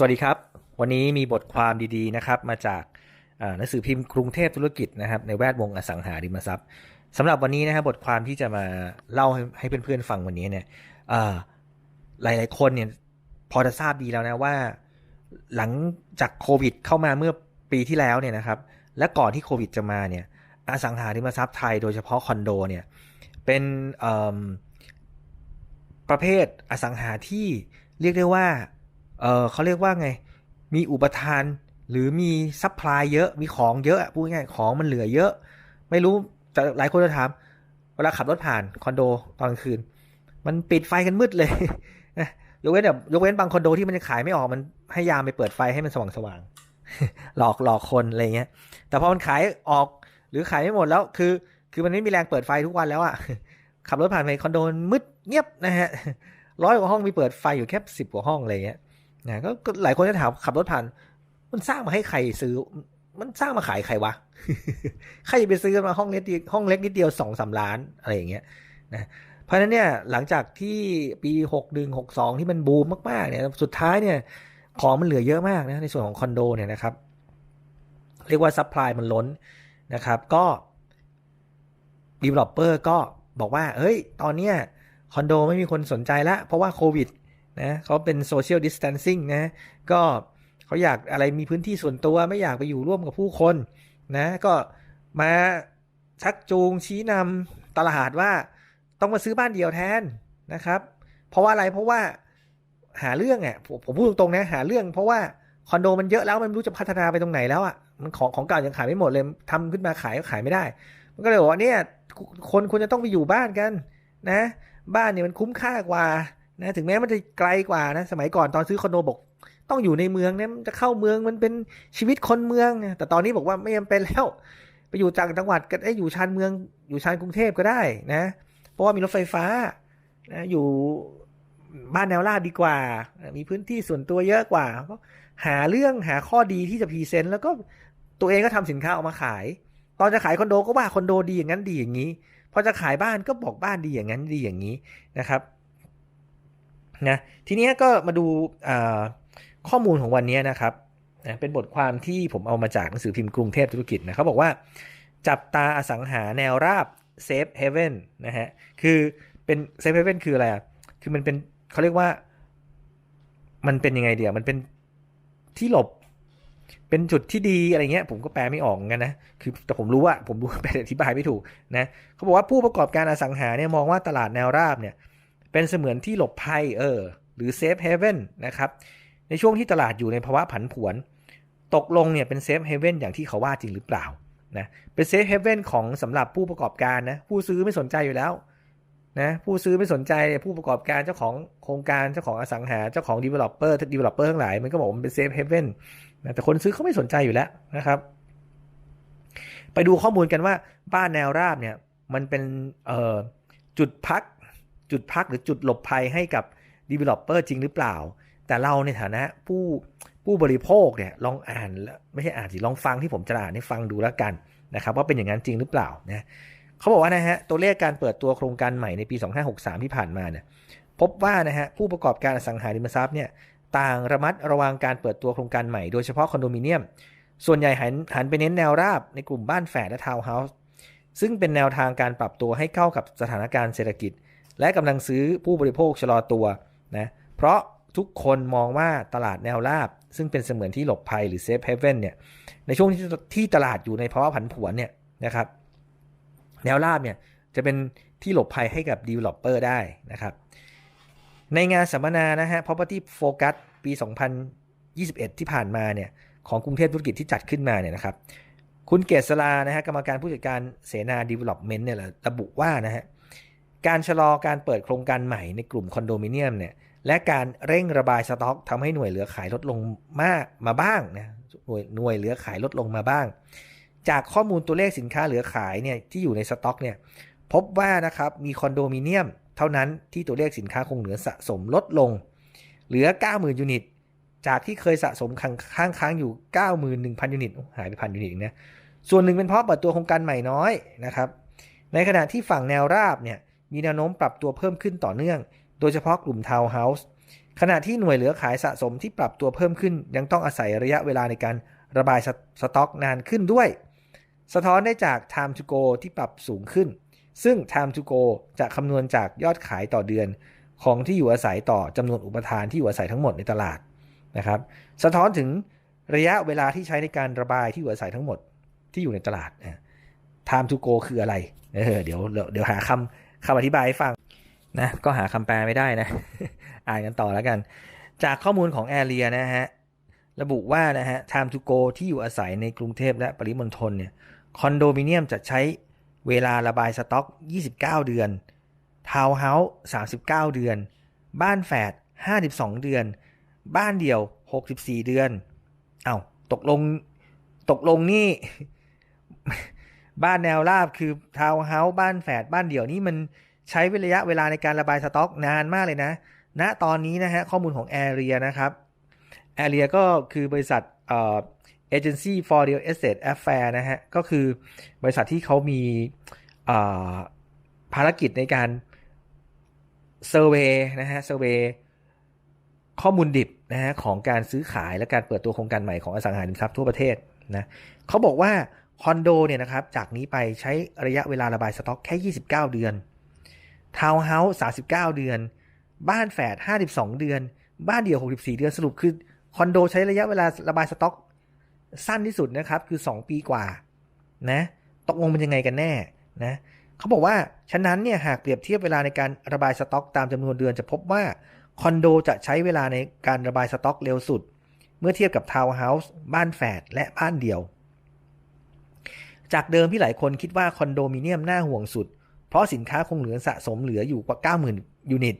สวัสดีครับ วันนี้มีบทความดีๆนะครับ มาจากหนังสือพิมพ์กรุงเทพธุรกิจนะครับ ในแวดวงอสังหาริมทรัพย์สำหรับวันนี้นะครับบทความที่จะมาเล่าให้ใหเพื่อนๆฟังวันนี้เนี่ยหลายๆคนเนี่ยพอจะทราบดีแล้วนะว่า หลังจากโควิด เข้ามาเมื่อปีที่แล้วเนี่ยนะครับ และก่อนที่โควิดจะมาเนี่ย อสังหาริมทรัพย์ไทยโดยเฉพาะคอนโดเนี่ยเป็นประเภทอสังหาที่เรียกได้ว่า เออเขาเรียกว่าไง มีอุปทานหรือมีซัพพลายเยอะมีของเยอะอะพูดง่ายของมันเหลือเยอะ ไม่รู้แต่หลายคนจะถามเวลาขับรถผ่านคอนโดตอนกลางคืน มันปิดไฟกันมืดเลยยกเว้นแบบยกเว้นบางคอนโดที่มันจะขายไม่ออกมันให้ยามไปเปิดไฟให้มันสว่างสว่างๆหลอกหลอกคนอะไรเงี้ย แต่พอมันขายออกหรือขายไม่หมดแล้วคือ คือมันไม่มีแรงเปิดไฟทุกวันแล้วอะขับรถผ่านไปคอนโดมืดเงียบนะฮะร้อยกว่าห้องมีเปิดไฟอยู่แค่สิบกว่าห้องอะไรเงี้ย นะก็หลายคนจะถามขับรถผ่าน มันสร้างมาให้ใครซื้อ มันสร้างมาขายใครวะ ใครจะไปซื้อมาห้องเล็กนิดห้องเล็กนิดเดียวสองสามล้านอะไรอย่างเงี้ยนะเพราะนั้นเนี่ยหลังจากที่ปีหกหนึ่งหกสองที่มันบูมมากๆเนี่ยสุดท้ายเนี่ยของมันเหลือเยอะมากนะในส่วนของคอนโดเนี่ยนะครับ เรียกว่าซัพพลายมันล้นนะครับก็ developer ก็บอกว่า เฮ้ย ตอนเนี้ยคอนโดไม่มีคนสนใจละเพราะว่าโควิด นะเขาเป็นโซเชียลดิส a ทนซิ่งนะก็เขาอยากอะไรมีพื้นที่ส่วนตัวไม่อยากไปอยู่ร่วมกับผู้คนนะก็มาชักจูงชี้นำตลาดว่าต้องมาซื้อบ้านเดียวแทนนะครับ เพราะว่าอะไรเพราะว่าหาเรื่องอะผมพูดตรงๆนะหาเรื่อง เพราะว่าคอนโดมันเยอะแล้วมันไม่รู้จะพัฒนาไปตรงไหนแล้วอะมันของของเก่ายังขายไม่หมดเลยทำขึ้นมาขายก็ขายไม่ได้ มันก็เลยบอกว่าเนี่ยคนควรจะต้องไปอยู่บ้านกันนะ บ้านเนี่ยมันคุ้มค่ากว่า นะถึงแม้มันจะไกลกว่านะ สมัยก่อนตอนซื้อคอนโดบอกต้องอยู่ในเมืองเนี่ยจะเข้าเมืองมันเป็นชีวิตคนเมืองแต่ตอนนี้บอกว่าไม่จำเป็นแล้ว ไปอยู่ต่างจังหวัดก็ได้อยู่ชานเมือง อยู่ชานกรุงเทพก็ได้นะ เพราะว่ามีรถไฟฟ้านะอยู่บ้านแนวราบดีกว่า มีพื้นที่ส่วนตัวเยอะกว่า ก็หาเรื่องหาข้อดีที่จะพรีเซนต์แล้วก็ตัวเองก็ทำสินค้าออกมาขาย ตอนจะขายคอนโดก็ว่าคอนโดดีอย่างนั้นดีอย่างนี้ พอจะขายบ้านก็บอกบ้านดีอย่างนั้นดีอย่างนี้นะครับ นะทีนี้ก็มาดูข้อมูลของวันนี้นะครับเป็นบทความที่ผมเอามาจากหนังสือพิมพ์กรุงเทพธุรกิจนะเขาบอกว่าจับตาอสังหาแนวราบเซฟเฮเว่นนะฮะคือเป็นเซฟเฮเว่นคืออะไรอะคือมันเป็นเขาเรียกว่ามันเป็นยังไงเดียวมันเป็นที่หลบเป็นจุดที่ดีอะไรเงี้ยผมก็แปลไม่ออกกันนะคือแต่ผมรู้ว่าผมรู้แปลอธิบายไม่ถูกนะเขาบอกว่าผู้ประกอบการอสังหาเนี่ยมองว่าตลาดแนวราบเนี่ย เป็นเสมือนที่หลบภัยเออหรือเซฟเฮเว่นนะครับในช่วงที่ตลาดอยู่ในภาวะผันผวน ตกลงเนี่ยเป็นเซฟเฮเว่นอย่างที่เขาว่าจริงหรือเปล่านะเป็นเซฟเฮเว่นของสำหรับผู้ประกอบการนะผู้ซื้อไม่สนใจอยู่แล้วนะผู้ซื้อไม่สนใจผู้ประกอบการเจ้าของโครงการเจ้าของอสังหาเจ้าของ developer developer ทั้งหลาย มันก็บอกมันเป็นเซฟเฮเว่นนะแต่คนซื้อเขาไม่สนใจอยู่แล้วนะครับไปดูข้อมูลกันว่าบ้านแนวราบเนี่ยมันเป็นจุดพัก จุดพักหรือจุดหลบภัยให้กับ developer จริงหรือเปล่า แต่เราในฐานะผู้ผู้บริโภคเนี่ยลองอ่านไม่ใช่อ่านสิลองฟังที่ผมจะอ่านให้ฟังดูแล้วกันนะครับว่าเป็นอย่างนั้นจริงหรือเปล่านะเขาบอกว่านะฮะตัวเลขการเปิดตัวโครงการใหม่ในปี 2563 ที่ผ่านมาเนี่ยพบว่านะฮะผู้ประกอบการอสังหาริมทรัพย์เนี่ยต่างระมัดระวังการเปิดตัวโครงการใหม่โดยเฉพาะคอนโดมิเนียม ส่วนใหญ่หันหันไปเน้นแนวราบในกลุ่มบ้านแฝดและทาวน์เฮาส์ซึ่งเป็นแนวทางการปรับตัวให้เข้ากับสถานการณ์เศรษฐกิจ และกำลังซื้อผู้บริโภคชะลอตัวนะเพราะทุกคนมองว่าตลาดแนวราบ ซึ่งเป็นเสมือนที่หลบภัยหรือเซฟเฮเว่นเนี่ยในช่วงที่ที่ตลาดอยู่ในภาวะผันผวนเนี่ยนะครับแนวราบเนี่ยจะเป็นที่หลบภัยให้กับ developer ได้นะครับในงานสัมมนานะฮะ property focus ปี 2021 ที่ผ่านมาเนี่ยของกรุงเทพธุรกิจที่จัดขึ้นมาเนี่ยนะครับคุณเกษรานะฮะกรรมการผู้จัดการเสนา development เนี่ยระบุว่านะฮะ การชะลอการเปิดโครงการใหม่ในกลุ่มคอนโดมิเนียมเนี่ยและการเร่งระบายสต็อกทำให้หน่วยเหลือขายลดลงมากมาบ้างนะหน่วยหน่วยเหลือขายลดลงมาบ้าง จากข้อมูลตัวเลขสินค้าเหลือขายเนี่ยที่อยู่ในสต็อกเนี่ยพบว่านะครับมีคอนโดมิเนียม เท่านั้นที่ตัวเลขสินค้าคงเหลือสะสมลดลง เหลือ 90,000 ยูนิต จากที่เคยสะสมค้างค้างอยู่ 91,000 ยูนิตหายไปพันยูนิตนะส่วนหนึ่งเป็นเพราะเปิดตัวโครงการใหม่น้อยนะครับในขณะที่ฝั่งแนวราบเนี่ย มีแนวโน้มปรับตัวเพิ่มขึ้นต่อเนื่อง โดยเฉพาะกลุ่มทาวน์เฮาส์ขณะที่หน่วยเหลือขายสะสมที่ปรับตัวเพิ่มขึ้น ยังต้องอาศัยระยะเวลาในการระบายสต็อกนานขึ้นด้วย สะท้อนได้จาก time to go ที่ปรับสูงขึ้น ซึ่ง time to go จะคำนวณจากยอดขายต่อเดือน ของที่อยู่อาศัยต่อจำนวนอุปทานที่อยู่อาศัยทั้งหมดในตลาดนะครับ สะท้อนถึงระยะเวลาที่ใช้ในการระบายที่อยู่อาศัยทั้งหมดที่อยู่ในตลาด time to go คืออะไรเเดี๋ยวเดี๋ยวหาคำ คำอธิบายให้ฟังนะก็หาคำแปลไม่ได้นะ อ่านกันต่อแล้วกัน จากข้อมูลของแอเรียนะฮะระบุว่านะฮะ time to go ที่อยู่อาศัยในกรุงเทพและปริมณฑลเนี่ยคอนโดมิเนียมจะใช้เวลาระบายสต็อก 29 เดือน ทาวน์เฮาส์ 39 เดือน บ้านแฝด 52 เดือน บ้านเดี่ยว 64 เดือน เอา้าตกลง ตกลงนี่ บ้านแนวราบคือทาวน์เฮาส์บ้านแฝดบ้านเดี่ยวนี่มันใช้ระยะเวลาในการระบายสต็อกนานมากเลยนะณตอนนี้นะฮะข้อมูลของ Area นะครับ Area ก็คือบริษัทเอ่อ Agency for Real Estate Affair นะฮะก็คือบริษัทที่เขามีภารกิจในการเซอร์เวยนะฮะเซอร์เวยข้อมูลดิบนะฮะของการซื้อขายและการเปิดตัวโครงการใหม่ของอสังหาริมทรัพย์ทั่วประเทศนะเขาบอกว่า คอนโดเนี่ยนะครับจากนี้ไปใช้ระยะเวลาระบายสต็อกแค่ 29 เดือน ทาวน์เฮาส์39 เดือน บ้านแฝด52 เดือน บ้านเดี่ยว 64 เดือนสรุปคือคอนโดใช้ระยะเวลาระบายสต็อก สั้นที่สุดนะครับคือ 2 ปีกว่านะตกลงเป็นยังไงกันแน่นะเขาบอกว่าฉะนั้นเนี่ยหากเปรียบเทียบเวลาในการระบายสต็อก ตามจำนวนเดือนจะพบว่าคอนโดจะใช้เวลาในการระบายสต็อกเร็วสุด เมื่อเทียบกับทาวน์เฮาส์บ้านแฝดและบ้านเดี่ยว จากเดิมที่หลายคนคิดว่าคอนโดมิเนียมน่าห่วงสุด เพราะสินค้าคงเหลือสะสมเหลืออยู่กว่า 90,000 ยูนิต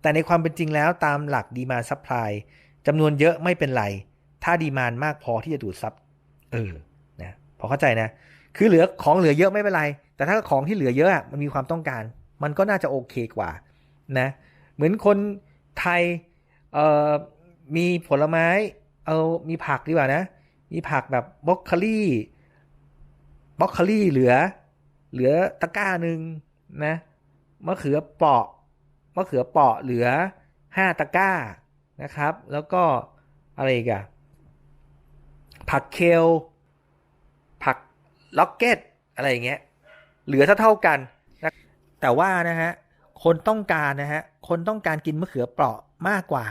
แต่ในความเป็นจริงแล้วตามหลักดีมาซัพพลายจำนวนเยอะไม่เป็นไร ถ้าดีมานมากพอที่จะดูดซับเออนะพอเข้าใจนะ คือเหลือของเหลือเยอะไม่เป็นไร แต่ถ้าของที่เหลือเยอะมันมีความต้องการ มันก็น่าจะโอเคกว่านะเหมือนคนไทยเอ่อมีผลไม้เอามีผักดีกว่านะ มีผักแบบบล็อกคลี่ บล็อกคลี่เหลือ เหลือตะกร้าหนึ่งนะมะเขือเปาะมะเขือเปาะเหลือห้าตะกร้านะครับ แล้วก็อะไรอีกอะผักเคลผักล็อกเก็ตอะไรอย่างเงี้ยเหลือเท่าเท่ากันนะแต่ว่านะฮะคนต้องการนะฮะคนต้องการกินมะเขือเปราะมากกว่า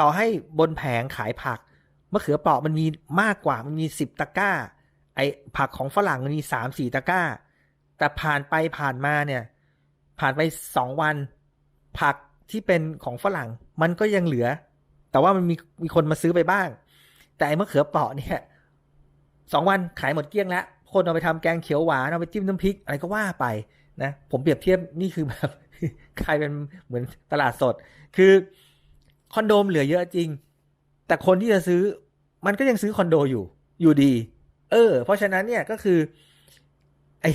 ต่อให้บนแผงขายผักมะเขือเปราะมันมีมากกว่ามันมีสิบตะกร้า ไอผักของฝรั่งมันมีสามสี่ตะกร้า แต่ผ่านไปผ่านมาเนี่ย ผ่านไปสองวัน ผักที่เป็นของฝรั่งมันก็ยังเหลือ แต่ว่ามันมีมีคนมาซื้อไปบ้าง แต่ไอมะเขือเปราะเนี่ยสองวันขายหมดเกลี้ยงแล้วคนเอาไปทำแกงเขียวหวานเอาไปจิ้มน้ำพริกอะไรก็ว่าไปนะผมเปรียบเทียบนี่คือแบบกลายเป็นเหมือนตลาดสด คือคอนโดมเหลือเยอะจริง แต่คนที่จะซื้อมันก็ยังซื้อคอนโดอยู่ อยู่ดี เออ เพราะฉะนั้นเนี่ยก็คือ ไอ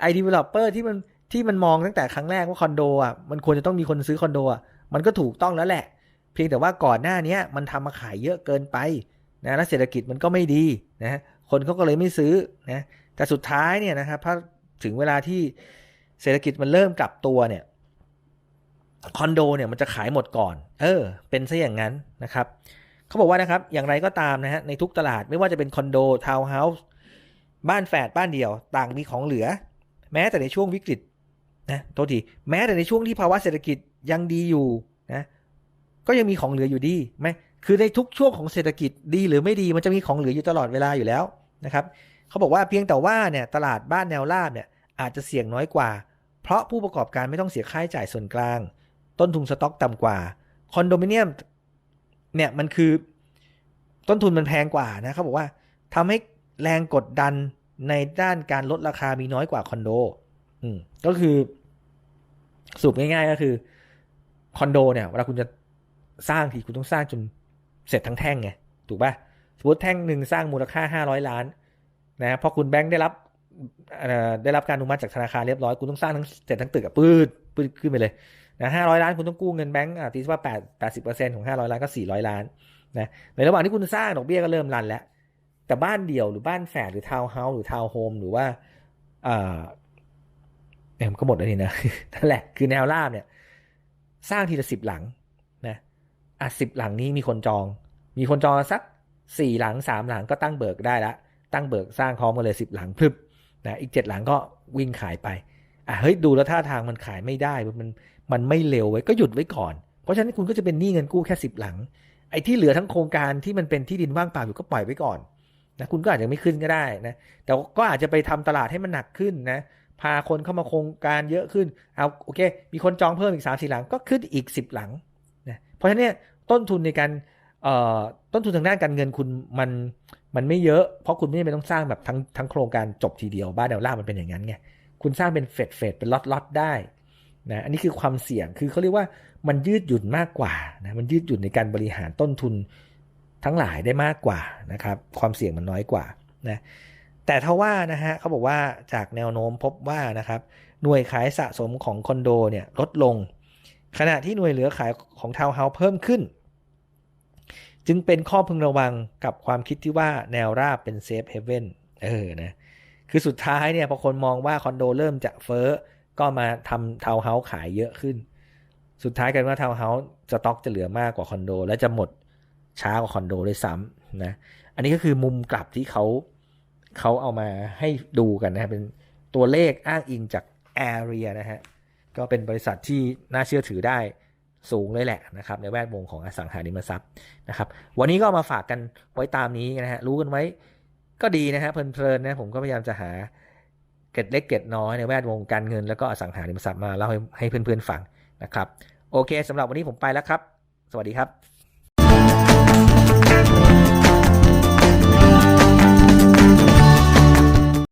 ไอดีเวลลอปเปอร์ที่มันที่มันมองตั้งแต่ครั้งแรกว่าคอนโดอะมันควรจะต้องมีคนซื้อคอนโดอะมันก็ถูกต้องแล้วแหละ เพียงแต่ว่าก่อนหน้านี้มันทำมาขายเยอะเกินไปนะแล้วเศรษฐกิจมันก็ไม่ดีนะคนเขาก็เลยไม่ซื้อนะแต่สุดท้ายเนี่ยนะครับถ้าถึงเวลาที่เศรษฐกิจมันเริ่มกลับตัวเนี่ยคอนโดเนี่ยมันจะขายหมดก่อน เออ เป็นซะอย่างนั้นนะครับ เขาบอกว่านะครับ อย่างไรก็ตามนะฮะ ในทุกตลาดไม่ว่าจะเป็นคอนโด ทาวน์เฮาส์ บ้านแฝด บ้านเดียว ต่างมีของเหลือ แม้แต่ในช่วงวิกฤตนะ โทษที แม้แต่ในช่วงที่ภาวะเศรษฐกิจยังดีอยู่นะ ก็ยังมีของเหลืออยู่ดีไหมคือในทุกช่วงของเศรษฐกิจดีหรือไม่ดี มันจะมีของเหลืออยู่ตลอดเวลาอยู่แล้วนะครับ เขาบอกว่าเพียงแต่ว่าเนี่ยตลาดบ้านแนวราบเนี่ยอาจจะเสี่ยงน้อยกว่า เพราะผู้ประกอบการไม่ต้องเสียค่าใช้จ่ายส่วนกลาง ต้นทุนสต็อกต่ำกว่า คอนโดมิเนียม เนี่ยมันคือต้นทุนมันแพงกว่านะเขาบอกว่าทำให้แรงกดดันในด้านการลดราคามีน้อยกว่าคอนโด อืมก็คือสรุปง่ายๆก็คือคอนโดเนี่ยเวลาคุณจะสร้างทีคุณต้องสร้างจนเสร็จทั้งแท่งไงถูกปะ่ะสมมติแท่งหนึ่งสร้างมูลค่าห้าร้อยล้านนะพอคุณแบงค์ได้รับได้รับการอนุมัติจากธนาคารเรียบร้อยคุณต้องสร้างทั้งเสร็จทั้งตึกอะปืดปืดขึ้นไปเลย นะห้าร้อยล้านคุณต้องกู้เงินแบงก์อะตีว่าแปดแปดสิบเปอร์เซ็นต์ของห้าร้อยล้านก็สี่ร้อยล้านนะในระหว่างที่คุณสร้างดอกเบี้ยก็เริ่มรันแล้ว แต่บ้านเดี่ยวหรือบ้านแฝดหรือทาวน์เฮาส์หรือทาวน์โฮมหรือว่าอ่าเนี่ยมันก็หมดแล้วนี่นะนั่นแหละคือแนวราบเนี่ย สร้างทีละสิบหลังนะอะสิบหลังนี้มีคนจอง มีคนจองสักสี่หลังสามหลังก็ตั้งเบิกได้ละ ตั้งเบิกสร้างพร้อมกันเลยสิบหลังพรึบนะอีกเจ็ดหลังก็วิ่งขายไปอะเฮ้ยดูแล้วท่าทางมันขายไม่ได้มัน มันไม่เร็วไว้ก็หยุดไว้ก่อน เพราะฉะนั้นคุณก็จะเป็นหนี้เงินกู้แค่สิบหลัง ไอ้ที่เหลือทั้งโครงการที่มันเป็นที่ดินว่างเปล่าอยู่ก็ปล่อยไว้ก่อนนะคุณก็อาจจะไม่ขึ้นก็ได้นะแต่ก็อาจจะไปทำตลาดให้มันหนักขึ้นนะพาคนเข้ามาโครงการเยอะขึ้นเอาโอเค มีคนจองเพิ่มอีกสามสี่หลังก็ขึ้นอีกสิบหลังนะเพราะฉะนั้นต้นทุนในการเอ่อต้นทุนทางด้านการเงินคุณมันมันไม่เยอะ เพราะคุณไม่จำเป็นต้องสร้างแบบทั้งทั้งโครงการจบทีเดียวบ้านแนวล่ามันเป็นอย่างนั้นไงคุณสร้างเป็นเฟดเฟดเป็นล็อตล็อตได้ นะอันนี้คือความเสี่ยงคือเขาเรียกว่ามันยืดหยุ่นมากกว่านะมันยืดหยุ่นในการบริหารต้นทุนทั้งหลายได้มากกว่านะครับ ความเสี่ยงมันน้อยกว่านะแต่ถ้าว่านะฮะเขาบอกว่าจากแนวโน้มพบว่านะครับ หน่วยขายสะสมของคอนโดเนี่ยลดลง ขณะที่หน่วยเหลือขายของทาวน์เฮาส์เพิ่มขึ้น จึงเป็นข้อพึงระวังกับความคิดที่ว่าแนวราบเป็นเซฟเฮเว่นเออนะคือสุดท้ายเนี่ยพอคนมองว่าคอนโดเริ่มจะเฟ้อ ก็มาทำทาวน์เฮาส์ขายเยอะขึ้น สุดท้ายกันว่าทาวน์เฮาส์สต็อกจะเหลือมากกว่าคอนโด และจะหมดช้ากว่าคอนโดด้วยซ้ำนะอันนี้ก็คือมุมกลับที่เขาเขาเอามาให้ดูกันนะเป็นตัวเลขอ้างอิงจาก Area นะฮะก็เป็นบริษัทที่น่าเชื่อถือได้สูงเลยแหละนะครับในแวดวงของอสังหาริมทรัพย์นะครับ วันนี้ก็มาฝากกันไว้ตามนี้นะฮะรู้กันไว้ก็ดีนะฮะเพลินๆนะผมก็พยายามจะหา เกร็ดเล็กเกร็ดน้อยในแวดวงการเงินแล้วก็อสังหาริมทรัพย์มาเล่าให้ให้เพื่อนๆฟังนะครับ โอเคสำหรับวันนี้ผมไปแล้วครับ สวัสดีครับ